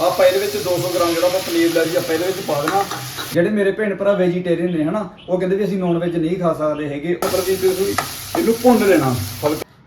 ਆਪਾਂ ਇਹਦੇ ਵਿੱਚ 200 ਗ੍ਰਾਮ ਜਿਹੜਾ ਆਪਾਂ ਪਨੀਰ ਲੈ ਜੀ ਆਪਾਂ ਇਹਦੇ ਵਿੱਚ ਪਾ ਦੇਣਾ। ਜਿਹੜੇ ਮੇਰੇ ਭੈਣ ਭਰਾ ਵੈਜੀਟੇਰੀਅਨ ਨੇ ਹਨਾ, ਉਹ ਕਹਿੰਦੇ ਵੀ ਅਸੀਂ ਨੌਨ ਵੈਜ ਨਹੀਂ ਖਾ ਸਕਦੇ ਹੈਗੇ ਮਤਲਬ ਵੀ ਤੁਸੀਂ ਇਹਨੂੰ ਭੁੰਨ ਲੈਣਾ।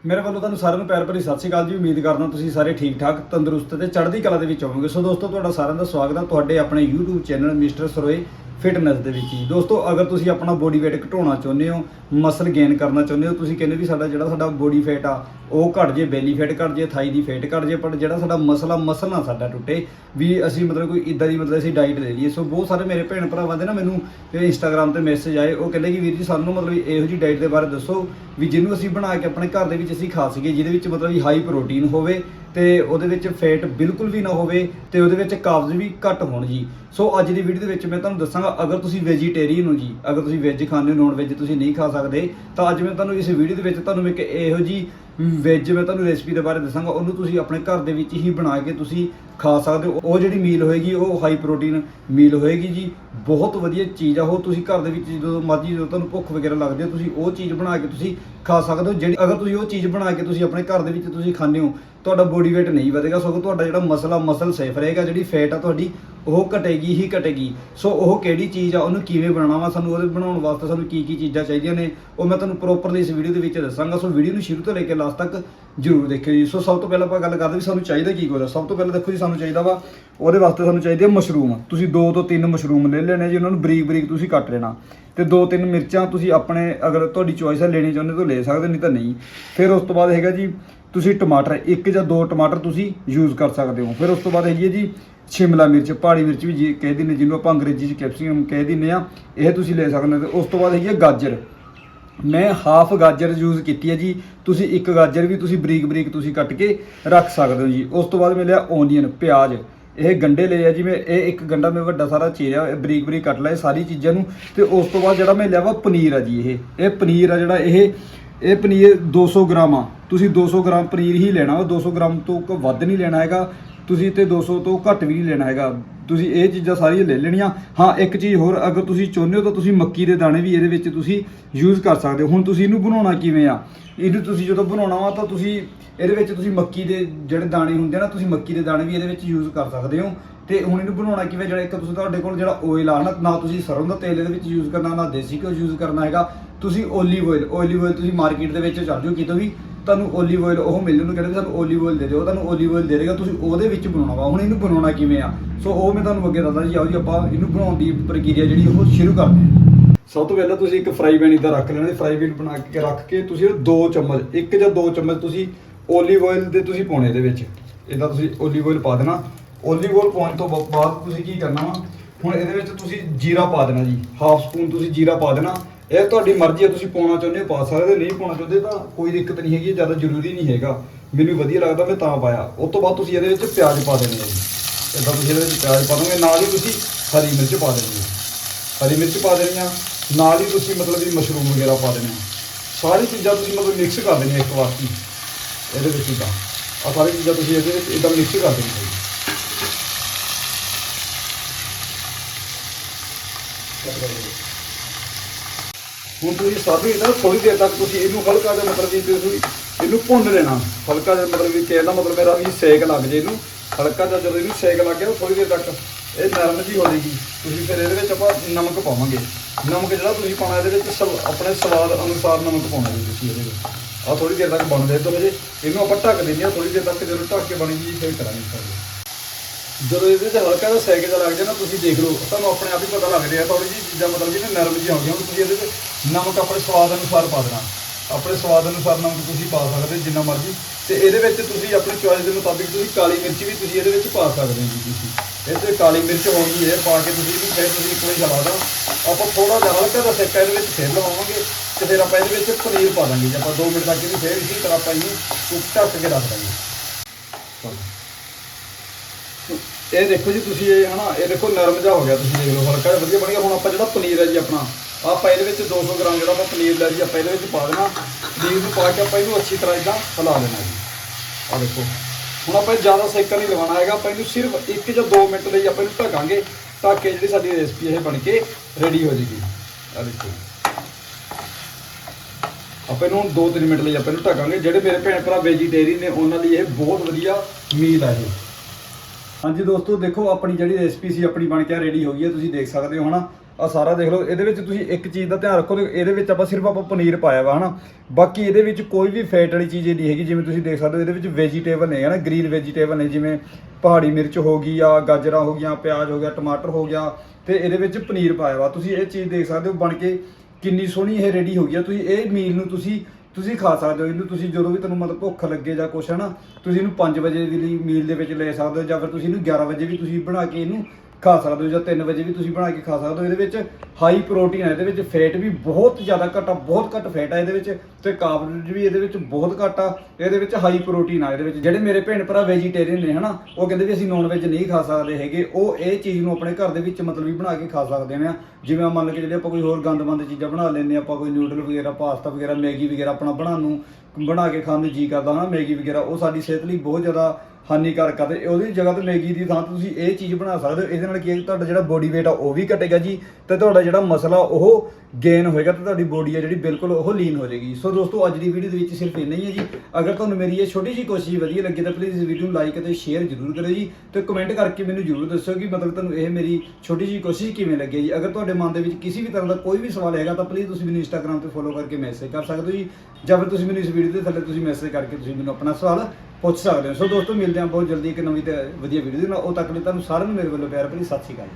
ਮੇਰੇ ਵੱਲੋਂ ਤੁਹਾਨੂੰ ਸਾਰਿਆਂ ਨੂੰ ਪਿਆਰ ਭਰੀ ਸਤਿ ਸ਼੍ਰੀ ਅਕਾਲ ਜੀ, ਉਮੀਦ ਕਰਦਾ ਤੁਸੀਂ ਸਾਰੇ ਠੀਕ ਠਾਕ ਤੰਦਰੁਸਤ ਤੇ ਚੜ੍ਹਦੀ ਕਲਾ ਦੇ ਵਿੱਚ ਹੋਵੋਗੇ। ਸੋ ਦੋਸਤੋ, ਤੁਹਾਡਾ ਸਾਰਿਆਂ ਦਾ ਸਵਾਗਤ ਹੈ ਤੁਹਾਡੇ ਆਪਣੇ YouTube channel mister Saroye fitness ਦੇ ਵਿੱਚ ਹੀ। ਦੋਸਤੋ, ਅਗਰ ਤੁਸੀਂ ਆਪਣਾ ਬੋਡੀ weight ਘਟਾਉਣਾ ਚਾਹੁੰਦੇ ਹੋ ਮਸਲ ਗੇਨ ਕਰਨਾ ਚਾਹੁੰਦੇ ਹੋ, ਤੁਸੀਂ ਕਹਿੰਦੇ ਵੀ ਸਾਡਾ ਜਿਹੜਾ ਸਾਡਾ ਬੋਡੀ ਫੈਟ ਆ, ਉਹ ਘਟ ਜੇ ਬੈਲੀ ਫੈਟ ਘਟ ਜੇ ਥਾਈ ਦੀ ਫੈਟ ਘਟ ਜੇ, ਪਰ ਜਿਹੜਾ ਸਾਡਾ ਮਸਲ ਆ ਮਸਲ ਨਾ ਸਾਡਾ ਟੁੱਟੇ। ਵੀ ਅਸੀਂ ਮਤਲਬ ਕੋਈ ਇਦਾਂ ਦੀ ਮਤਲਬ ਅਸੀਂ ਡਾਈਟ ਲੈ ਲਈਏ। ਸੋ ਬਹੁਤ ਸਾਰੇ ਮੇਰੇ ਭੈਣ ਭਰਾਵਾਂ ਦੇ ਨਾ ਮੈਨੂੰ ਇੰਸਟਾਗ੍ਰam ਤੇ ਮੈਸੇਜ ਆਏ। ਉਹ ਕਹਿੰਦੇ ਕਿ ਵੀਰ ਜੀ, ਸਾਨੂੰ ਮਤਲਬ ਇਹੋ ਜੀ ਡਾਈਟ ਦੇ ਬਾਰੇ ਦੱਸੋ ਵੀ ਜਿਹਨੂੰ ਅਸੀਂ ਬਣਾ ਕੇ ਆਪਣੇ ਘਰ ਦੇ ਵਿੱਚ ਅਸੀਂ ਖਾ ਸਕੀਏ, ਜਿਹਦੇ ਵਿੱਚ ਮਤਲਬ ਹਾਈ ਪ੍ਰੋਟੀਨ ਹੋਵੇ ਤੇ ਉਹਦੇ ਵਿੱਚ ਫੈਟ ਬਿਲਕੁਲ ਵੀ ਨਾ ਹੋਵੇ ਤੇ ਉਹਦੇ ਵਿੱਚ ਕਾਬਜ਼ ਵੀ ਘੱਟ ਹੋਣ ਜੀ। ਸੋ ਅੱਜ ਦੀ ਵੀਡੀਓ ਦੇ ਵਿੱਚ ਮੈਂ ਤੁਹਾਨੂੰ ਦੱਸਾਂਗਾ, ਅਗਰ ਤੁਸੀਂ ਵੈਜੀਟੇਰੀਅਨ ਹੋ ਜੀ, ਅਗਰ ਤੁਸੀਂ ਵੈਜ ਖਾਂਦੇ ਹੋ ਨੌਨ ਵੈਜ ਤੁਸੀਂ ਨਹੀਂ ਖਾ ਸਕਦੇ, ਤਾਂ ਅੱਜ ਮੈਂ ਤੁਹਾਨੂੰ ਇਸ ਵੀਡੀਓ ਦੇ ਵਿੱਚ ਤੁਹਾਨੂੰ ਇੱਕ ਇਹੋ ਜੀ ਵੈਜ ਮੈਂ ਤੁਹਾਨੂੰ ਰੈਸਪੀ ਦੇ ਬਾਰੇ ਦੱਸਾਂਗਾ, ਉਹਨੂੰ ਤੁਸੀਂ ਆਪਣੇ ਘਰ ਦੇ ਵਿੱਚ ਹੀ ਬਣਾ ਕੇ ਤੁਸੀਂ ਖਾ ਸਕਦੇ ਹੋ। ਉਹ ਜਿਹੜੀ ਮੀਲ ਹੋਏਗੀ, ਉਹ ਹਾਈ ਪ੍ਰੋਟੀਨ ਮੀਲ ਹੋਏਗੀ ਜੀ। ਬਹੁਤ ਵਧੀਆ ਚੀਜ਼ ਆ, ਉਹ ਤੁਸੀਂ ਘਰ ਦੇ ਵਿੱਚ ਜਦੋਂ ਮਰਜ਼ੀ, ਜਦੋਂ ਤੁਹਾਨੂੰ ਭੁੱਖ ਵਗੈਰਾ ਲੱਗਦੀ ਹੈ ਤੁਸੀਂ ਉਹ ਚੀਜ਼ ਬਣਾ ਕੇ ਤੁਸੀਂ ਖਾ ਸਕਦੇ ਹੋ। ਜਿਹੜੀ ਅਗਰ ਤੁਸੀਂ ਉਹ ਚੀਜ਼ ਬਣਾ ਕੇ ਤੁਸੀਂ ਆਪਣੇ ਘਰ ਦੇ ਵਿੱਚ ਤੁਸੀਂ ਖਾਂਦੇ ਹੋ, ਤੁਹਾਡਾ ਬੋਡੀ weight ਨਹੀਂ ਵਧੇਗਾ। ਸਗੋਂ ਤੁਹਾਡਾ ਜਿਹੜਾ ਮਸਲ ਆ ਮਸਲ ਸੇਫ ਰਹੇਗਾ, ਜਿਹੜੀ ਫੈਟ ਆ ਤੁਹਾਡੀ ਉਹ ਘਟੇਗੀ ਹੀ ਘਟੇਗੀ। ਸੋ ਉਹ ਕਿਹੜੀ ਚੀਜ਼ ਆ, ਉਹਨੂੰ ਕਿਵੇਂ ਬਣਾਉਣਾ ਵਾ, ਸਾਨੂੰ ਉਹਦੇ ਬਣਾਉਣ ਵਾਸਤੇ ਸਾਨੂੰ ਕੀ ਕੀ ਚੀਜ਼ਾਂ ਚਾਹੀਦੀਆਂ ਨੇ, ਉਹ ਮੈਂ ਤੁਹਾਨੂੰ ਪ੍ਰੋਪਰਲੀ ਇਸ ਵੀਡੀਓ ਦੇ ਵਿੱਚ ਦੱਸਾਂਗਾ। ਸੋ ਵੀਡੀਓ ਨੂੰ ਸ਼ੁਰੂ ਤੋਂ ਲੈ ਕੇ ਲਾਸਟ ਤੱਕ ਜਰੂਰ ਦੇਖਿਓ ਜੀ। ਸੋ ਸਭ ਤੋਂ ਪਹਿਲਾਂ ਆਪਾਂ ਗੱਲ ਕਰਦੇ ਵੀ ਸਾਨੂੰ ਚਾਹੀਦਾ ਕੀ ਕੁਝ ਸਭ ਤੋਂ ਪਹਿਲਾਂ ਦੇਖੋ ਜੀ, ਸਾਨੂੰ ਚਾਹੀਦਾ ਵਾ, ਉਹਦੇ ਵਾਸਤੇ ਸਾਨੂੰ ਚਾਹੀਦੀ ਹੈ ਮਸ਼ਰੂਮ। ਤੁਸੀਂ ਦੋ ਤੋਂ ਤਿੰਨ ਮਸ਼ਰੂਮ ਲੈ ਲੈਣੇ ਜੀ, ਉਹਨਾਂ ਨੂੰ ਬਰੀਕ ਬਰੀਕ ਤੁਸੀਂ ਕੱਟ ਲੈਣਾ। ਤੇ ਦੋ ਤਿੰਨ ਮਿਰਚਾਂ ਤੁਸੀਂ ਆਪਣੇ ਅਗਰ ਤੁਹਾਡੀ ਚੋਇਸ ਹੈ ਲੈਣੀ ਚਾਹੁੰਦੇ ਤਾਂ ਲੈ ਸਕਦੇ ਨਹੀਂ ਤਾਂ ਨਹੀਂ। ਫਿਰ ਉਸ ਤੋਂ ਬਾਅਦ ਹੈਗਾ ਜੀ, ਤੁਸੀਂ ਟਮਾਟਰ, ਇੱਕ ਜਾਂ ਦੋ ਟਮਾਟਰ ਤੁਸੀਂ ਯੂਜ਼ ਕਰ ਸਕਦੇ ਹੋ। ਫਿਰ ਉਸ ਤੋਂ ਬਾਅਦ ਹੈਗੀ ਹੈ ਜੀ ਸ਼ਿਮਲਾ ਮਿਰਚ ਪਹਾੜੀ ਮਿਰਚ ਵੀ ਜੀ ਕਹਿ ਦਿੰਦੇ ਜਿਹਨੂੰ ਆਪਾਂ ਅੰਗਰੇਜ਼ੀ 'ਚ ਕੈਪਸਿਕਮ ਕਹਿ ਦਿੰਦੇ ਆ ਇਹ ਤੁਸੀਂ ਲੈ ਸਕਦੇ ਹੋ ਉਸ ਤੋਂ ਬਾਅਦ ਹੈਗੀ ਹੈ ਗਾਜਰ। ਮੈਂ ਹਾਫ ਗਾਜਰ ਯੂਜ਼ ਕੀਤੀ ਹੈ ਜੀ, ਤੁਸੀਂ ਇੱਕ ਗਾਜਰ ਵੀ ਤੁਸੀਂ ਬਰੀਕ ਬਰੀਕ ਤੁਸੀਂ ਕੱਟ ਕੇ ਰੱਖ ਸਕਦੇ ਹੋ ਜੀ। ਉਸ ਤੋਂ ਬਾਅਦ ਮੈਂ ਲਿਆ ਓਨੀਅਨ ਪਿਆਜ਼। ਇਹ ਗੰਡੇ ਲਏ ਆ ਜੀ ਮੈਂ, ਇਹ ਇੱਕ ਗੰਡਾ ਮੈਂ ਵੱਡਾ ਸਾਰਾ ਚੀਰਿਆ ਇਹ ਬਰੀਕ ਬਰੀਕ ਕੱਟ ਲਿਆ ਇਹ ਸਾਰੀ ਚੀਜ਼ਾਂ ਨੂੰ। ਤੇ ਉਸ ਤੋਂ ਬਾਅਦ ਜਿਹੜਾ ਮੈਂ ਲਿਆ ਵਾ ਪਨੀਰ ਆ ਜੀ ਇਹ। ਇਹ ਪਨੀਰ ਆ ਜਿਹੜਾ ਇਹ ਇਹ ਪਨੀਰ 200 ਗ੍ਰਾਮ ਆ। ਤੁਸੀਂ 200 ਗ੍ਰਾਮ ਪਨੀਰ ਹੀ ਲੈਣਾ ਵਾ 200 ਗ੍ਰਾਮ ਤੋਂ ਕ- ਵੱਧ ਨਹੀਂ ਲੈਣਾ ਹੈਗਾ। ਤੁਸੀਂ ਤੇ 200 ਤੋਂ ਘੱਟ ਵੀ ਨਹੀਂ ਲੈਣਾ ਹੈਗਾ। ਤੁਸੀਂ ਇਹ ਚੀਜ਼ਾਂ ਸਾਰੀਆਂ ਲੈ ਲੈਣੀਆਂ। ਹਾਂ, ਇੱਕ ਚੀਜ਼ ਹੋਰ, ਅਗਰ ਤੁਸੀਂ ਚਾਹੁੰਦੇ ਹੋ ਤਾਂ ਤੁਸੀਂ ਮੱਕੀ ਦੇ ਦਾਣੇ ਵੀ ਇਹਦੇ ਵਿੱਚ ਤੁਸੀਂ ਯੂਜ਼ ਕਰ ਸਕਦੇ ਹੋ। ਹੁਣ ਤੁਸੀਂ ਇਹਨੂੰ ਬਣਾਉਣਾ ਕਿਵੇਂ ਆ? ਇਹਨੂੰ ਤੁਸੀਂ ਜਦੋਂ ਬਣਾਉਣਾ ਵਾ ਤਾਂ ਤੁਸੀਂ ਇਹਦੇ ਵਿੱਚ ਤੁਸੀਂ ਮੱਕੀ ਦੇ ਜਿਹੜੇ ਦਾਣੇ ਹੁੰਦੇ ਆ ਨਾ, ਤੁਸੀਂ ਮੱਕੀ ਦੇ ਦਾਣੇ ਵੀ ਇਹਦੇ ਵਿੱਚ ਯੂਜ਼ ਕਰ ਸਕਦੇ ਹੋ। ਤੇ ਹੁਣ ਇਹਨੂੰ ਬਣਾਉਣਾ ਕਿਵੇਂ? ਜਿਹੜਾ ਇੱਕ ਤੁਸੀਂ ਤੁਹਾਡੇ ਕੋਲ ਜਿਹੜਾ ਆਇਲ ਆ ਨਾ ਨਾ ਤੁਸੀਂ ਸਰੋਂ ਦਾ ਤੇਲ ਇਹਦੇ ਵਿੱਚ ਯੂਜ਼ ਕਰਨਾ, ਨਾ ਦੇਸੀ ਘਿਓ ਯੂਜ਼ ਕਰਨਾ ਹੈਗਾ। ਤੁਸੀਂ ਓਲੀਵ ਆਇਲ ਓਲੀਵ ਆਇਲ ਤੁਸੀਂ ਮਾਰਕੀਟ ਦੇ ਵਿੱਚ ਚੱਲ ਜਾਓ ਕਿਤੋਂ ਵੀ। ਤੁਹਾਨੂੰ ਓਲੀਵ ਆਇਲ ਉਹ ਮਿਲ ਉਹਨੂੰ ਕਹਿੰਦੇ ਵੀ ਸਾਨੂੰ ਓਲੀਵ ਆਇਲ ਦੇ ਦਿਓ ਤੁਹਾਨੂੰ ਓਲੀਵ ਆਇਲ ਦੇ ਦੇਗਾ, ਤੁਸੀਂ ਉਹਦੇ ਵਿੱਚ ਬਣਾਉਣਾ ਵਾ, ਹੁਣ ਇਹਨੂੰ ਬਣਾਉਣਾ ਕਿਵੇਂ ਆ? ਸੋ ਉਹ ਮੈਂ ਤੁਹਾਨੂੰ ਅੱਗੇ ਦੱਸਦਾ ਜੀ, ਆਓ ਜੀ, ਆਪਾਂ ਇਹਨੂੰ ਬਣਾਉਣ ਦੀ ਪ੍ਰਕਿਰਿਆ ਜਿਹੜੀ ਉਹ ਸ਼ੁਰੂ ਕਰਦੇ ਹਾਂ। ਸਭ ਤੋਂ ਪਹਿਲਾਂ ਤੁਸੀਂ ਇੱਕ ਫਰਾਈ ਪੈਨ ਇਦਾਂ ਰੱਖ ਲੈਣਾ ਫਰਾਈ ਪੈਨ ਬਣਾ ਕੇ ਰੱਖ ਕੇ ਤੁਸੀਂ ਇਹ ਦੋ ਚਮਚ, ਇੱਕ ਜਾਂ ਦੋ ਚਮਚ ਤੁਸੀਂ ਓਲੀਵ ਆਇਲ ਦੇ ਤੁਸੀਂ ਪਾਉਣੇ ਇਹਦੇ ਵਿੱਚ। ਇਦਾਂ ਤੁਸੀਂ ਓਲੀਵ ਆਇਲ ਪਾ ਦੇਣਾ। ਓਲੀਵ ਆਇਲ ਪਾਉਣ ਤੋਂ ਬਾਅਦ ਤੁਸੀਂ ਕੀ ਕਰਨਾ ਵਾ? ਹੁਣ ਇਹਦੇ ਵਿੱਚ ਤੁਸੀਂ ਜੀਰਾ ਪਾ ਦੇਣਾ ਜੀ ਹਾਫ ਸਪੂਨ ਤੁਸੀਂ ਜੀਰਾ ਪਾ ਦੇਣਾ। ਇਹ ਤੁਹਾਡੀ ਮਰਜ਼ੀ ਹੈ, ਤੁਸੀਂ ਪਾਉਣਾ ਚਾਹੁੰਦੇ ਹੋ, ਪਾ ਸਕਦੇ ਨਹੀਂ ਪਾਉਣਾ ਚਾਹੁੰਦੇ ਤਾਂ ਕੋਈ ਦਿੱਕਤ ਨਹੀਂ ਹੈਗੀ ਜ਼ਿਆਦਾ ਜ਼ਰੂਰੀ ਨਹੀਂ ਹੈਗਾ। ਮੈਨੂੰ ਵਧੀਆ ਲੱਗਦਾ ਮੈਂ ਤਾਂ ਪਾਇਆ। ਉਸ ਤੋਂ ਬਾਅਦ ਤੁਸੀਂ ਇਹਦੇ ਵਿੱਚ ਪਿਆਜ਼ ਪਾ ਦੇਣੇ ਆ ਜੀ। ਇਦਾਂ ਤੁਸੀਂ ਇਹਦੇ ਵਿੱਚ ਪਿਆਜ਼ ਪਾ ਦੋਗੇ, ਨਾਲ ਹੀ ਤੁਸੀਂ ਹਰੀ ਮਿਰਚ ਪਾ ਦੇਣੀ ਹੈ ਹਰੀ ਮਿਰਚ ਪਾ ਦੇਣੀ ਆ, ਨਾਲ ਹੀ ਤੁਸੀਂ ਮਤਲਬ ਵੀ ਮਸ਼ਰੂਮ ਵਗੈਰਾ ਪਾ ਦੇਣੇ ਆ। ਸਾਰੀ ਚੀਜ਼ਾਂ ਤੁਸੀਂ ਮਤਲਬ ਮਿਕਸ ਕਰ ਦੇਣੀਆਂ ਇੱਕ ਵਾਰ ਹੀ। ਇਹਦੇ ਵਿੱਚ ਇਦਾਂ ਆ ਸਾਰੀ ਚੀਜ਼ਾਂ ਤੁਸੀਂ ਇਹਦੇ ਵਿੱਚ ਇਦਾਂ ਮਿਕਸ ਕਰ ਦੇਣੀਆਂ ਜੀ ਹੁਣ ਤੁਸੀਂ ਸਾਬੀ ਨਾ ਥੋੜੀ ਦੇਰ ਤੱਕ ਤੁਸੀਂ ਇਹਨੂੰ ਹਲਕਾ ਜਿਹਾ ਮਤਲਬ ਕਿ ਤੁਸੀਂ ਇਹਨੂੰ ਭੁੰਨ ਲੈਣਾ। ਹਲਕਾ ਜਿਹਾ ਮਤਲਬ ਕਿ ਇਹਦਾ ਮਤਲਬ ਮੇਰਾ ਵੀ ਸੇਕ ਲੱਗ ਜੇ ਇਹਨੂੰ। ਹਲਕਾ ਜਿਹਾ ਜਦੋਂ ਇਹਨੂੰ ਸੇਕ ਲੱਗ ਗਿਆ ਥੋੜੀ ਦੇਰ ਤੱਕ ਇਹ ਨਰਮ ਜੀ ਹੋ ਜਾਏਗੀ ਤੁਸੀਂ ਫਿਰ ਇਹਦੇ ਵਿੱਚ ਆਪਾਂ ਨਮਕ ਪਾਵਾਂਗੇ। ਨਮਕ ਜਿਹੜਾ ਤੁਸੀਂ ਪਾਉਣਾ ਇਹਦੇ ਵਿੱਚ ਸਵ- ਆਪਣੇ ਸਵਾਦ ਅਨੁਸਾਰ ਨਮਕ ਪਾਉਣਾ ਜੀ ਤੁਸੀਂ ਇਹਦੇ ਵਿੱਚ। ਆ ਥੋੜੀ ਦੇਰ ਤੱਕ ਬਣ ਜਾਏ ਤਾਂ ਹਜੇ ਇਹਨੂੰ ਆਪਾਂ ਢੱਕ ਦਿੰਦੇ ਹਾਂ ਥੋੜੀ ਦੇਰ ਤੱਕ ਜਦੋਂ ਢੱਕ ਕੇ ਬਣੀ ਜੀ, ਫਿਰ ਕਰਾਂਗੇ ਜਦੋਂ ਇਹਦੇ ਤੇ ਹਲਕਾ ਜਿਹਾ ਸੈਕ ਲੱਗ ਜਾਏ ਨਾ, ਤੁਸੀਂ ਦੇਖ ਲਓ, ਤੁਹਾਨੂੰ ਆਪਣੇ ਆਪ ਹੀ ਪਤਾ ਲੱਗ ਰਿਹਾ ਥੋੜੀ ਜਿਹੀ ਚੀਜ਼ਾਂ ਮਤਲਬ ਜਿਹਨੇ ਨਰਮ ਜਿਹੀਆਂ ਹੋ ਗਈਆਂ, ਹੁਣ ਤੁਸੀਂ ਇਹਦੇ ਤੇ ਨਮਕ ਆਪਣੇ ਸਵਾਦ ਅਨੁਸਾਰ ਪਾ ਦੇਣਾ। ਆਪਣੇ ਸਵਾਦ ਅਨੁਸਾਰ ਨਮਕ ਤੁਸੀਂ ਪਾ ਸਕਦੇ ਹੋ ਜਿੰਨਾ ਮਰਜ਼ੀ। ਤੇ ਇਹਦੇ ਵਿੱਚ ਤੁਸੀਂ ਆਪਣੀ ਚੋਇਸ ਦੇ ਮੁਤਾਬਿਕ ਤੁਸੀਂ ਕਾਲੀ ਮਿਰਚ ਵੀ ਤੁਸੀਂ ਇਹਦੇ ਵਿੱਚ ਪਾ ਸਕਦੇ ਹੋ ਜੀ ਤੁਸੀਂ। ਇਹਦੇ ਤੇ ਕਾਲੀ ਮਿਰਚ ਹੋ ਗਈ ਹੈ, ਪਾ ਕੇ ਤੁਸੀਂ ਇਹਨੂੰ ਫਿਰ ਤੁਸੀਂ ਇੱਕ ਵਾਰੀ ਹਿਲਾ ਦਿਓ। ਆਪਾਂ ਥੋੜਾ ਜਿਹਾ ਹਲਕਾ ਜਿਹਾ ਸੇਕਾ ਇਹਦੇ ਵਿੱਚ ਫੇਰ ਲਵਾਵਾਂਗੇ ਤੇ ਫਿਰ ਆਪਾਂ ਇਹਦੇ ਵਿੱਚ ਪਨੀਰ ਪਾ ਦਾਂਗੇ ਜੇ। ਆਪਾਂ 2 ਮਿੰਟ ਤੱਕ ਇਹਨੂੰ ਫੇਰ ਇਸੇ ਤਰ੍ਹਾਂ ਆਪਾਂ ਇਹਨੂੰ ਢੱਕ ਕੇ ਰੱਖ ਦਾਂਗੇ। ਚਲੋ। ਇਹ ਦੇਖੋ ਜੀ ਤੁਸੀਂ ਇਹ, ਹਨਾ, ਇਹ ਦੇਖੋ ਨਰਮ ਜਿਹਾ ਹੋ ਗਿਆ ਤੁਸੀਂ ਦੇਖ ਲਓ, ਹਲਕਾ ਜਿਹਾ ਵਧੀਆ ਬਣ ਗਿਆ। ਹੁਣ ਆਪਾਂ ਜਿਹੜਾ ਪਨੀਰ ਹੈ ਜੀ ਆਪਣਾ ਆਪਾਂ ਇਹਦੇ ਵਿੱਚ 200 ਗ੍ਰਾਮ ਜਿਹੜਾ ਆਪਾਂ ਪਨੀਰ ਲੈ ਜੀ, ਆਪਾਂ ਇਹਦੇ ਵਿੱਚ ਪਾ ਦੇਣਾ। ਪਨੀਰ ਨੂੰ ਪਾ ਕੇ ਆਪਾਂ ਇਹਨੂੰ ਅੱਛੀ ਤਰ੍ਹਾਂ ਇਦਾਂ ਹਿਲਾ ਲੈਣਾ ਜੀ। ਆ ਦੇਖੋ, ਹੁਣ ਆਪਾਂ ਇਹ ਜ਼ਿਆਦਾ ਸੇਕਾ ਨਹੀਂ ਲਵਾਉਣਾ ਹੈਗਾ। ਆਪਾਂ ਇਹਨੂੰ ਸਿਰਫ 1 ਜਾਂ 2 ਮਿੰਟ ਲਈ ਆਪਾਂ ਇਹਨੂੰ ਢਕਾਂਗੇ, ਤਾਂ ਕਿ ਜਿਹੜੀ ਸਾਡੀ ਰੈਸਪੀ ਇਹ ਬਣ ਕੇ ਰੈਡੀ ਹੋ ਜੇਗੀ। ਆ ਦੇਖੋ। ਆਪਾਂ ਇਹਨੂੰ 2-3 ਮਿੰਟ ਲਈ ਆਪਾਂ ਇਹਨੂੰ ਢਕਾਂਗੇ। ਜਿਹੜੇ ਮੇਰੇ ਭੈਣ ਭਰਾ ਵੈਜੀਟੇਰੀਅਨ ਨੇ, ਉਹਨਾਂ ਲਈ ਇਹ ਬਹੁਤ ਵਧੀਆ ਮੀਲ ਹੈ ਇਹ ਹਾਂਜੀ ਦੋਸਤੋ, ਦੇਖੋ, ਆਪਣੀ ਜਿਹੜੀ ਰੈਸਪੀ ਸੀ, ਆਪਣੀ ਬਣ ਕੇ ਰੈਡੀ ਹੋ ਗਈ ਹੈ, ਤੁਸੀਂ ਦੇਖ ਸਕਦੇ ਹੋ, ਹਨਾ? ਆ ਸਾਰਾ ਦੇਖ ਲਓ, ਇਹਦੇ ਵਿੱਚ ਤੁਸੀਂ ਇੱਕ ਚੀਜ਼ ਦਾ ਧਿਆਨ ਰੱਖੋ ਇਹਦੇ ਵਿੱਚ ਆਪਾਂ ਸਿਰਫ ਆਪਾਂ ਪਨੀਰ ਪਾਇਆ ਵਾ, ਹਨਾ? ਬਾਕੀ ਇਹਦੇ ਵਿੱਚ ਕੋਈ ਵੀ ਫੈਟ ਵਾਲੀ ਚੀਜ਼ ਨਹੀਂ ਹੈਗੀ, ਜਿਵੇਂ ਤੁਸੀਂ ਦੇਖ ਸਕਦੇ ਹੋ, ਇਹਦੇ ਵਿੱਚ ਵੈਜੀਟੇਬਲ ਨੇ, ਹਨਾ? ਗ੍ਰੀਨ ਵੈਜੀਟੇਬਲ ਨੇ, ਜਿਵੇਂ ਪਹਾੜੀ ਮਿਰਚ ਹੋ ਗਈ ਆ ਗਾਜਰਾਂ ਹੋ ਗਈਆਂ, ਪਿਆਜ਼ ਹੋ ਗਿਆ, ਟਮਾਟਰ ਹੋ ਗਿਆ, ਤੇ ਇਹਦੇ ਵਿੱਚ ਪਨੀਰ ਪਾਇਆ ਵਾ। ਤੁਸੀਂ ਇਹ ਚੀਜ਼ ਦੇਖ ਸਕਦੇ ਹੋ, ਬਣ ਕੇ ਕਿੰਨੀ ਸੋਹਣੀ ਇਹ ਰੈਡੀ ਹੋ ਗਈ ਆ ਤੁਸੀਂ ਇਹ ਮੀਲ ਨੂੰ ਤੁਸੀਂ ਤੁਸੀਂ ਖਾ ਸਕਦੇ ਹੋ, ਇਹਨੂੰ ਤੁਸੀਂ ਜਦੋਂ ਵੀ ਤੁਹਾਨੂੰ ਮਤਲਬ ਭੁੱਖ ਲੱਗੇ ਜਾਂ ਕੁਛ ਹੈ ਨਾ ਤੁਸੀਂ ਇਹਨੂੰ 5 ਵਜੇ ਦੀ ਲਈ ਮੀਲ ਦੇ ਵਿੱਚ ਲੈ ਸਕਦੇ ਹੋ ਜਾਂ ਫਿਰ ਤੁਸੀਂ ਇਹਨੂੰ 11 ਵਜੇ ਵੀ ਤੁਸੀਂ ਬਣਾ ਕੇ ਇਹਨੂੰ ਖਾ ਸਕਦੇ ਹੋ ਜਾਂ 3 ਵਜੇ ਵੀ ਤੁਸੀਂ ਬਣਾ ਕੇ ਖਾ ਸਕਦੇ ਹੋ। ਇਹਦੇ ਵਿੱਚ ਹਾਈ ਪ੍ਰੋਟੀਨ ਹੈ ਇਹਦੇ ਵਿੱਚ ਫੈਟ ਵੀ ਬਹੁਤ ਜ਼ਿਆਦਾ ਘੱਟ ਆ, ਬਹੁਤ ਘੱਟ ਫੈਟ ਆ ਇਹਦੇ ਵਿੱਚ ਤੇ ਕਾਰਬੋਹਾਈਡਰੇਟ ਵੀ ਇਹਦੇ ਵਿੱਚ ਬਹੁਤ ਘੱਟ ਆ। ਇਹਦੇ ਵਿੱਚ ਹਾਈ ਪ੍ਰੋਟੀਨ ਆ, ਇਹਦੇ ਵਿੱਚ ਜਿਹੜੇ ਮੇਰੇ ਭੈਣ ਭਰਾ ਵੈਜੀਟੇਰੀਅਨ ਨੇ ਹਨਾ, ਉਹ ਕਹਿੰਦੇ ਵੀ ਅਸੀਂ ਨੌਨ ਵੈਜ ਨਹੀਂ ਖਾ ਸਕਦੇ ਹੈਗੇ। ਉਹ ਇਹ ਚੀਜ਼ ਨੂੰ ਆਪਣੇ ਘਰ ਦੇ ਵਿੱਚ ਮਤਲਬ ਵੀ ਬਣਾ ਕੇ ਖਾ ਸਕਦੇ ਨੇ ਜਿਵੇਂ ਮੰਨ ਲਓ ਕਿ ਜਿਹੜੇ ਆਪਾਂ ਕੋਈ ਹੋਰ ਗੰਦਮੰਦ ਚੀਜ਼ਾਂ ਬਣਾ ਲੈਂਦੇ ਹਾਂ, ਆਪਾਂ ਕੋਈ ਨੂਡਲ ਵਗੈਰਾ ਪਾਸਤਾ ਵਗੈਰਾ, ਮੈਗੀ ਵਗੈਰਾ ਆਪਣਾ ਬਣਾਉਣ ਨੂੰ ਬਣਾ ਕੇ ਖਾਣ ਨੂੰ ਜੀ ਕਰਦਾ ਹਨਾ, ਮੈਗੀ ਵਗੈਰਾ, ਉਹ ਸਾਡੀ ਸਿਹਤ ਲਈ ਬਹੁਤ ਜ਼ਿਆਦਾ ਹਾਨੀਕਾਰਕ ਆ ਤੇ ਉਹਦੀ ਜਗ੍ਹਾ ਤੇ ਮੈਗੀ ਦੀ ਥਾਂ ਤੇ ਤੁਸੀਂ ਇਹ ਚੀਜ਼ ਬਣਾ ਸਕਦੇ ਹੋ। ਇਹਦੇ ਨਾਲ ਕੀ ਹੈ ਕਿ ਤੁਹਾਡਾ ਜਿਹੜਾ ਬੋਡੀ weight ਆ ਉਹ ਵੀ ਘਟੇਗਾ ਜੀ ਤੇ ਤੁਹਾਡਾ ਜਿਹੜਾ ਮਸਲਾ ਉਹ ਗੇਨ ਹੋਏਗਾ ਤੇ ਤੁਹਾਡੀ ਬੋਡੀ ਆ ਜਿਹੜੀ ਬਿਲਕੁਲ ਉਹ ਲੀਨ ਹੋ ਜਾਏਗੀ। ਸੋ ਦੋਸਤੋ, ਅੱਜ ਦੀ ਵੀਡੀਓ ਦੇ ਵਿੱਚ ਸਿਰਫ ਇੰਨਾ ਹੀ ਹੈ ਜੀ। ਅਗਰ ਤੁਹਾਨੂੰ ਮੇਰੀ ਇਹ ਛੋਟੀ ਜਿਹੀ ਕੋਸ਼ਿਸ਼ ਵਧੀਆ ਲੱਗੀ ਤਾਂ ਪਲੀਜ਼ ਇਸ ਵੀਡੀਓ ਨੂੰ ਲਾਈਕ ਅਤੇ ਸ਼ੇਅਰ ਜ਼ਰੂਰ ਕਰਿਓ ਜੀ ਤੇ ਕਮੈਂਟ ਕਰਕੇ ਮੈਨੂੰ ਜ਼ਰੂਰ ਦੱਸਿਓ ਕਿ ਮਤਲਬ ਤੁਹਾਨੂੰ ਇਹ ਮੇਰੀ ਛੋਟੀ ਜਿਹੀ ਕੋਸ਼ਿਸ਼ ਕਿਵੇਂ ਲੱਗੀ ਜੀ। ਅਗਰ ਤੁਹਾਡੇ ਮਨ ਦੇ ਵਿੱਚ ਕਿਸੇ ਵੀ ਤਰ੍ਹਾਂ ਦਾ ਕੋਈ ਵੀ ਸਵਾਲ ਹੈਗਾ ਤਾਂ ਪਲੀਜ਼ ਤੁਸੀਂ ਮੈਨੂੰ ਇੰਸਟਾਗ੍ਰam ਤੇ ਫੋਲੋ ਕਰਕੇ ਮੈਸੇਜ ਕਰ ਸਕਦੇ ਹੋ ਜੀ। ਜਾਂ ਫਿਰ ਤੁਸੀਂ ਮੈਨੂੰ ਇਸ ਵੀਡੀਓ ਦੇ ਥੱਲੇ ਤੁਸੀਂ ਮੈਸੇਜ ਕਰਕੇ ਤੁਸੀਂ ਮੈਨੂੰ ਆਪਣਾ ਸਵਾਲ ਪੁੱਛ ਸਕਦੇ ਹੋ। ਸੋ ਦੋਸਤੋ, ਮਿਲਦੇ ਹਾਂ ਬਹੁਤ ਜਲਦੀ ਇੱਕ ਨਵੀਂ ਤੇ ਵਧੀਆ ਵੀਡੀਓ ਦੇ ਨਾਲ। ਉਹ ਤੱਕ ਲਈ ਤੁਹਾਨੂੰ ਸਾਰਿਆਂ ਨੂੰ ਮੇਰੇ ਵੱਲੋਂ ਪਿਆਰ ਭਰੀ ਸਤਿ ਸ਼੍ਰੀ ਅਕਾਲ।